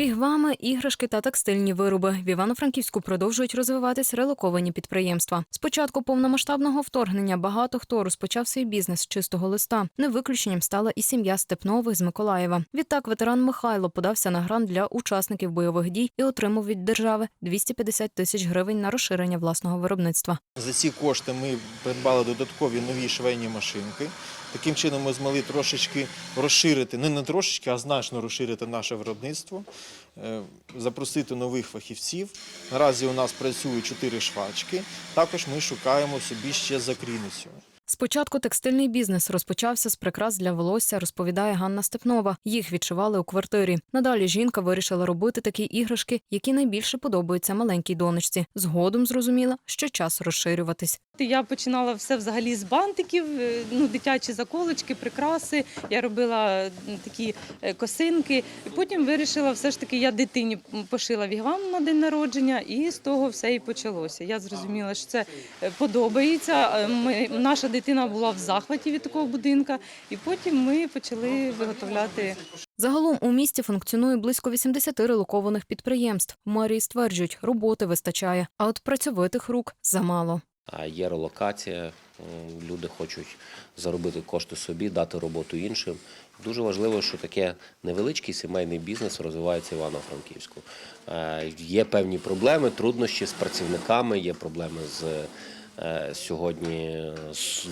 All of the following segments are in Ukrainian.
Вігвами, іграшки та текстильні вироби в Івано-Франківську продовжують розвиватись релоковані підприємства. З початку повномасштабного вторгнення багато хто розпочав свій бізнес з чистого листа. Не виключенням стала і сім'я Степнових з Миколаєва. Відтак ветеран Михайло подався на грант для учасників бойових дій і отримав від держави 250 тисяч гривень на розширення власного виробництва. За ці кошти ми придбали додаткові нові швейні машинки. Таким чином ми змогли трошечки розширити, не не трошечки, а значно розширити наше виробництво, запросити нових фахівців. Наразі у нас працюють чотири швачки. Також ми шукаємо собі ще закрійницю. Спочатку текстильний бізнес розпочався з прикрас для волосся, розповідає Ганна Степнова. Їх відшивали у квартирі. Надалі жінка вирішила робити такі іграшки, які найбільше подобаються маленькій донечці. Згодом зрозуміла, що час розширюватись. Я починала все взагалі з бантиків, е, ну, дитячі заколочки, прикраси. Я робила такі е, косинки. І потім вирішила, все ж таки, я дитині пошила вігвам на день народження, і з того все і почалося. Я зрозуміла, що це е, подобається. Ми, наша дитина була в захваті від такого будинка, і потім ми почали виготовляти Загалом у місті функціонує близько 80 релокованих підприємств. В мерії стверджують, роботи вистачає, а от працьовитих рук замало. Є релокація, люди хочуть заробити кошти собі, дати роботу іншим. Дуже важливо, що таке невеличкий сімейний бізнес розвивається в Івано-Франківську. Е, Є певні проблеми, труднощі з працівниками, є проблеми з е, сьогодні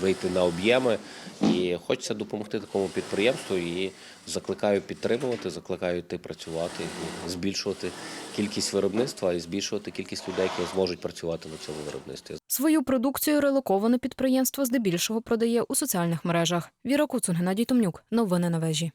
вийти на об'єми. І хочеться допомогти такому підприємству і закликаю підтримувати, закликаю йти працювати, і збільшувати кількість виробництва і збільшувати кількість людей, які зможуть працювати на цьому виробництві. Свою продукцію релоковане підприємство здебільшого продає у соціальних мережах. Віра Куцун, Геннадій Томнюк. Новини на вежі.